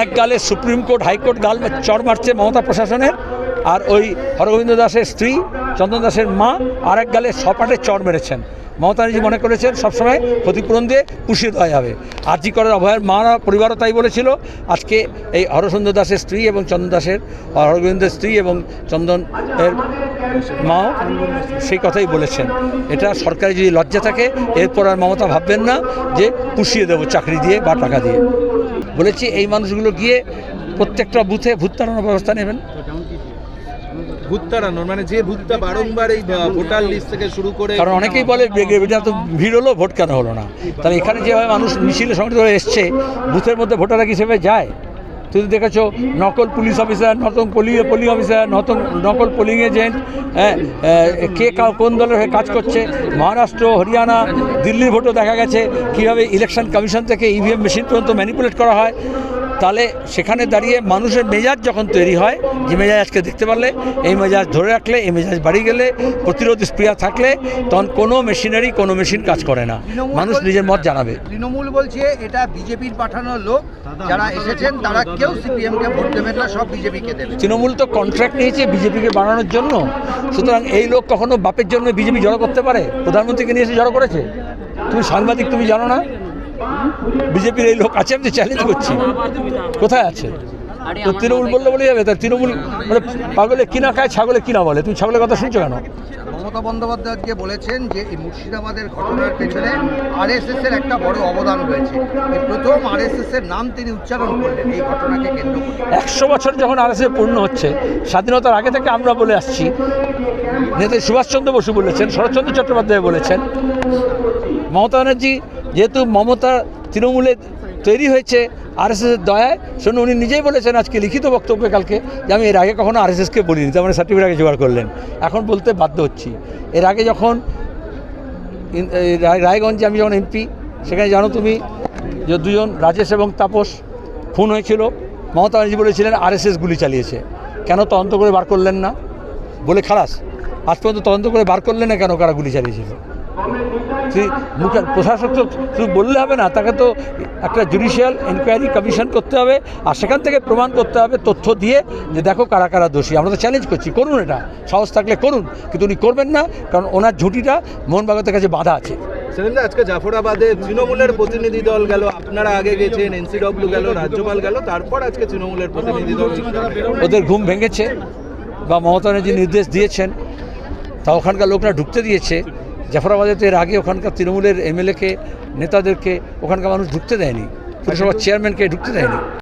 এক গালে supreme court high court গাল চড় মারছে মমতা প্রশাসনের। আর ওই হরগোবিন্দ দাসের স্ত্রী, চন্দন দাসের মা, আর এক গালে সপাটে চড় মেরেছেন। মমতা ব্যানার্জি মনে করেছেন, সবসময় ক্ষতিপূরণ দিয়ে পুষিয়ে দেওয়া যাবে। আর্জি করার অভয়ের মা পরিবারও তাই বলেছিল। আজকে এই হরসুন্দর দাসের স্ত্রী এবং চন্দন দাসের হরগোবিন্দের স্ত্রী এবং চন্দন এর মাও সেই কথাই বলেছেন। এটা সরকারি যদি লজ্জা থাকে, এরপর আর মমতা ভাববেন না যে পুষিয়ে দেবো চাকরি দিয়ে বা টাকা দিয়ে। বলেছি এই মানুষগুলো গিয়ে প্রত্যেকটা বুথে ভূত তাড়ানোর ব্যবস্থা নেবেন। ভূত তাড়ানোর মানে যে ভূতটা বারংবার এই আহ, ভোটার লিস্ট থেকে শুরু করে কারণ অনেকেই বলে এটা তো ভিড় হলো ভোট কেন হলো না? তাহলে এখানে যেভাবে মানুষ মিছিলে সংগঠিত হয়ে এসছে বুথের মধ্যে ভোটাররা কি হিসেবে যায়? তুমি দেখেছ, নকল পুলিশ অফিসার নতুন পলি পোলিং অফিসার নতুন, নকল পোলিং এজেন্ট হ্যাঁ কে কা- কোন দলের হয়ে কাজ করছে? মহারাষ্ট্র, হরিয়ানা, দিল্লির ভোটও দেখা গেছে। কীভাবে ইলেকশন কমিশন থেকে ইভিএম মেশিন পর্যন্ত ম্যানিপুলেট করা হয়? তাহলে সেখানে দাঁড়িয়ে মানুষের মেজাজ যখন তৈরি হয় যে মেজাজ আজকে দেখতে পারলে এই মেজাজ ধরে রাখলে এই মেজাজ বাড়ি গেলে প্রতিরোধ স্প্রিয়া থাকলে তখন কোনো মেশিনারি কোনো মেশিন কাজ করে না। মানুষ নিজের মত জানাবে। তৃণমূল বলছে এটা বিজেপির পাঠানো লোক যারা এসেছেন তারা কেউ সিপিএম কে ভোট দেবেন না সব বিজেপিকে দেবে। তৃণমূল তো কন্ট্রাক্ট নিয়েছে বিজেপিকে বানানোর জন্য। সুতরাং এই লোক কখনো বাপের জন্য বিজেপি জড়ো করতে পারে? প্রধানমন্ত্রীকে নিয়ে এসে জড়ো করেছে? তুমি সাংবাদিক তুমি জানো না? বিজেপির এই লোক আছে আমি চ্যালেঞ্জ করছি। কোথায় আছে? তো তৃণমূল বললে বলে যাবে তা তৃণমূল মানে পাগলে কিনা খায় ছাগলে কিনা বলে? তুমি ছাগলের কথা শুনছো কেন? মমতা বন্দ্যোপাধ্যায় আজকে বলেছেন যে এই মুর্শিদাবাদের ঘটনার পেছনে আরএসএস এর একটা বড় অবদান রয়েছে। প্রথম আরএসএস এর নাম তিনি উচ্চারণ করলেন এই ঘটনাকে কেন্দ্র করে। একশো বছর যখন আরএসএ পূর্ণ হচ্ছে স্বাধীনতার আগে থেকে আমরা বলে আসছি নেতাজি সুভাষচন্দ্র বসু বলেছেন শরৎচন্দ্র চট্টোপাধ্যায় বলেছেন। মমতা ব্যানার্জি যেহেতু মমতা তৃণমূলে তৈরি হয়েছে আরএসএসের দয়ায় শুনুন উনি নিজেই বলেছেন, আজকে লিখিত বক্তব্যে কালকে যে আমি এর আগে কখনো আরএসএসকে বলিনি, তার মানে সার্টিফিকেট আগে জোগাড় করলেন। এখন বলতে বাধ্য হচ্ছি। এর আগে যখন রায়গঞ্জে আমি যখন এমপি, সেখানে জানো তুমি যে দুজন, রাজেশ এবং তাপস, খুন হয়েছিল। মমতা ব্যানার্জি বলেছিলেন, আরএসএস গুলি চালিয়েছে। কেন তদন্ত করে বার করলেন না? বলে খালাস, আজ পর্যন্ত তদন্ত করে বার করলেন না কেন কারা গুলি চালিয়েছিল? মুখে প্রশাসক তো শুধু বললে হবে না তাকে তো একটা জুডিশিয়াল এনকোয়ারি কমিশন করতে হবে আর সেখান থেকে প্রমাণ করতে হবে তথ্য দিয়ে যে দেখো কারা কারা দোষী। আমরা তো চ্যালেঞ্জ করছি করুন এটা সাহস থাকলে করুন কিন্তু উনি করবেন না কারণ ওনার ঝুঁটিটা মোহনবাগতের কাছে বাধা আছে। সেদিন আজকে জাফরাবাদে তৃণমূলের প্রতিনিধি দল গেল আপনারা আগে গেছেন এনসিডব্লিউ গেল রাজ্যপাল গেল তারপর আজকে তৃণমূলের প্রতিনিধি দল ওদের ঘুম ভেঙেছে বা মমতা ব্যানার্জি নির্দেশ দিয়েছেন তা ওখানকার লোকরা ঢুকতে দিয়েছে। জাফরাবাদে তো এর আগে ওখানকার তৃণমূলের এমএলএকে নেতাদেরকে ওখানকার মানুষ ঢুকতে দেয়নি। পুরসভার চেয়ারম্যানকে ঢুকতে দেয়নি।